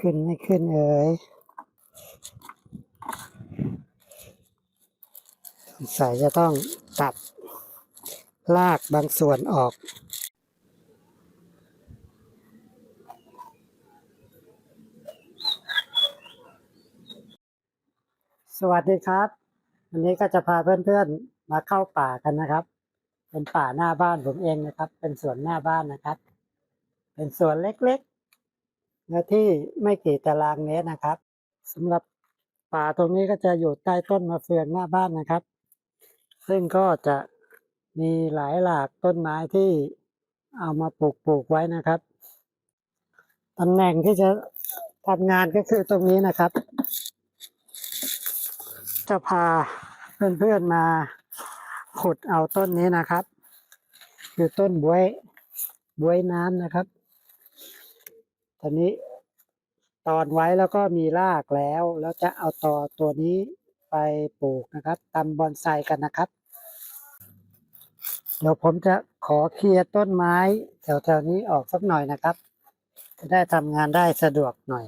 ขึ้นไม่ขึ้นเอ่ยสงสัยจะต้องตัดลากบางส่วนออกสวัสดีครับ วันนี้ก็จะพาเพื่อนๆมาเข้าป่ากันนะครับ เป็นป่าหน้าบ้านผมเองนะครับ เป็นสวนหน้าบ้านนะครับ เป็นสวนเล็กๆนื้อที่ไม่กี่ตารางเมตรนะครับสำหรับป่าตรงนี้ก็จะอยู่ใต้ต้นมะเฟืองหน้าบ้านนะครับ ซึ่งก็จะมีหลายหลากต้นไม้ที่เอามาปลูกปลูกไว้นะครับตำแหน่งที่จะทำงานก็คือตรงนี้นะครับ จะพาเพื่อนๆมาขุดเอาต้นนี้นะครับ คือต้นบวยบวยน้ำนะครับ ตอนนี้ตอนไว้แล้วก็มีรากแล้ว แล้วจะเอาต่อตัวนี้ไปปลูกนะครับตำบอนไซกันนะครับ เดี๋ยวผมจะขอเคลียร์ต้นไม้แถวๆนี้ออกสักหน่อยนะครับ จะได้ทำงานได้สะดวกหน่อย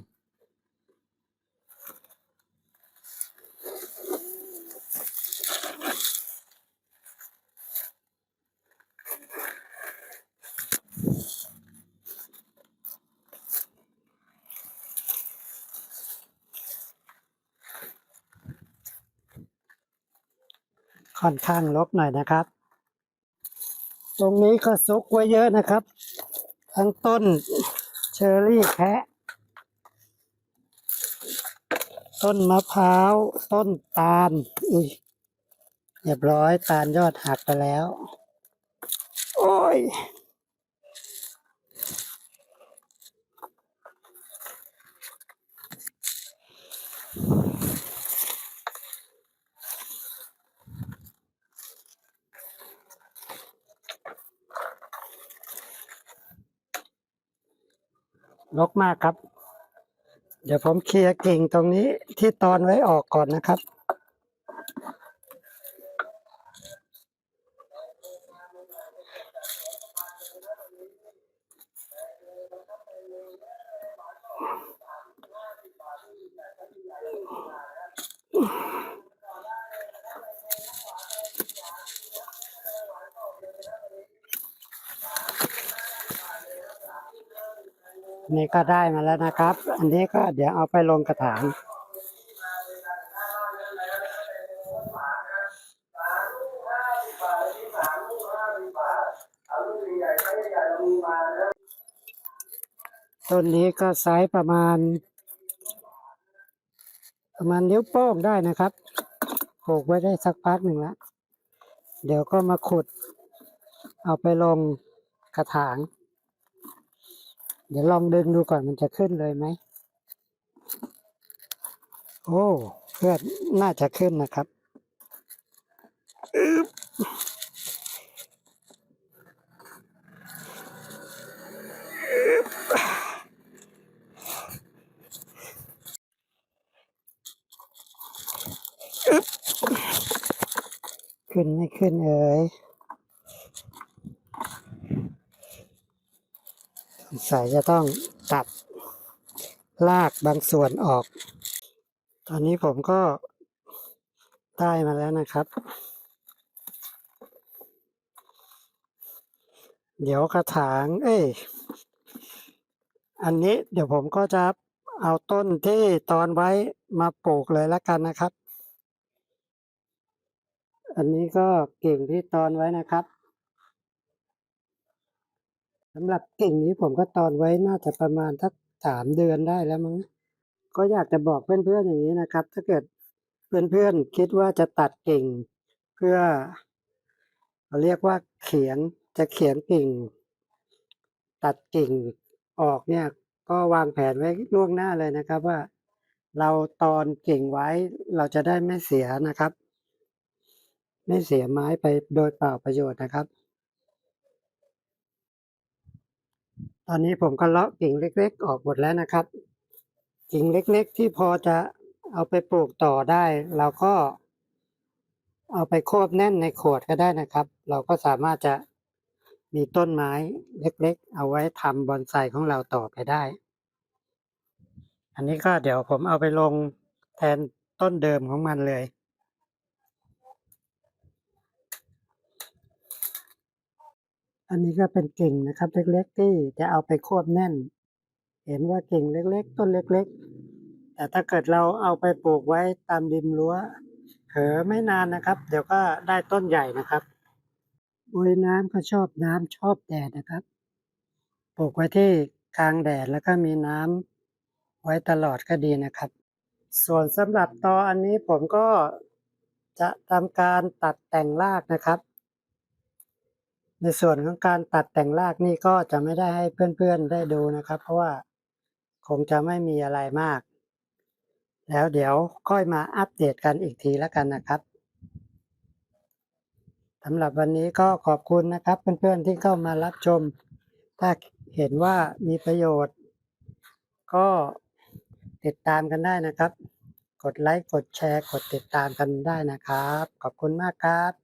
ค่อนข้างรกหน่อยนะครับ ตรงนี้ก็ซุกไว้เยอะนะครับ ทั้งต้นเชอร์รี่แคะต้นมะพร้าว ต้นตาลอุ้ยเรียบร้อยตาลยอดหักไปแล้ว โอ้ย รกมากครับ เดี๋ยวผมเคลียร์กิ่งตรงนี้ที่ตอนไว้ออกก่อนนะครับ นี่ก็ได้มาแล้วนะครับ อันนี้ก็เดี๋ยวเอาไปลงกระถางต้นนี้ก็ไซส์ประมาณ ประมาณนิ้วโป้งได้นะครับปลูกไว้ได้สักพักหนึ่งแล้วเดี๋ยวก็มาขุด เอาไปลงกระถาง เดี๋ยวลองดึงดูก่อนมันจะขึ้นเลยไหม โอ้เพื่อนน่าจะขึ้นนะครับขึ้นไม่ขึ้นเอ่ย สงสัยจะต้องตัดลากบางส่วนออก ตอนนี้ผมก็ได้มาแล้วนะครับ เดี๋ยวกระถาง เอ้ย อันนี้เดี๋ยวผมก็จะเอาต้นที่ตอนไว้มาปลูกเลยแล้วกันนะครับ อันนี้ก็กิ่งที่ตอนไว้นะครับ สำหรับกิ่งนี้ผมก็ตอนไว้น่าจะประมาณสักสามเดือนได้แล้วมั้งก็อยากจะบอกเพื่อนๆอย่างนี้นะครับ ถ้าเกิดเพื่อนๆคิดว่าจะตัดกิ่ง เพื่อเราเรียกว่าเขียงจะเขียงกิ่ง ตัดกิ่งออกเนี่ยก็วางแผนไว้ล่วงหน้าเลยนะครับว่า เราตอนกิ่งไว้เราจะได้ไม่เสียนะครับ ไม่เสียไม้ไปโดยเปล่าประโยชน์นะครับ ตอนนี้ผมก็เลาะกิ่งเล็ก ๆ ออกหมดแล้วนะครับ กิ่งเล็ก ๆ ที่พอจะเอาไปปลูกต่อได้เราก็ เอาไปโคบแน่นในขวดก็ได้นะครับ เราก็สามารถจะมีต้นไม้เล็ก ๆ เอาไว้ทำบอนไซของเราต่อไปได้ อันนี้ก็เดี๋ยวผมเอาไปลงแทนต้นเดิมของมันเลย อันนี้ก็เป็นกิ่งนะครับ เล็กๆที่จะเอาไปควบแน่น เห็นว่ากิ่งเล็กๆ ต้นเล็กๆ แต่ถ้าเกิดเราเอาไปปลูกไว้ตามริมรั้วเผลอไม่นานนะครับ เดี๋ยวก็ได้ต้นใหญ่นะครับอุยน้ำก็ชอบน้ำชอบแดดนะครับปลูกไว้ที่กลางแดดแล้วก็มีน้ำไว้ตลอดก็ดีนะครับ ส่วนสำหรับตออันนี้ผมก็จะทำการตัดแต่งรากนะครับ ในส่วนของการตัดแต่งรากนี่ก็จะไม่ได้ให้เพื่อนๆได้ดูนะครับ เพราะว่าคงจะไม่มีอะไรมาก แล้วเดี๋ยวค่อยมาอัปเดตกันอีกทีแล้วกันนะครับสำหรับวันนี้ก็ขอบคุณนะครับ เพื่อนๆที่เข้ามารับชม ถ้าเห็นว่ามีประโยชน์ ก็ติดตามกันได้นะครับ กดไลค์ กดแชร์ กดติดตามกันได้นะครับ ขอบคุณมากครับ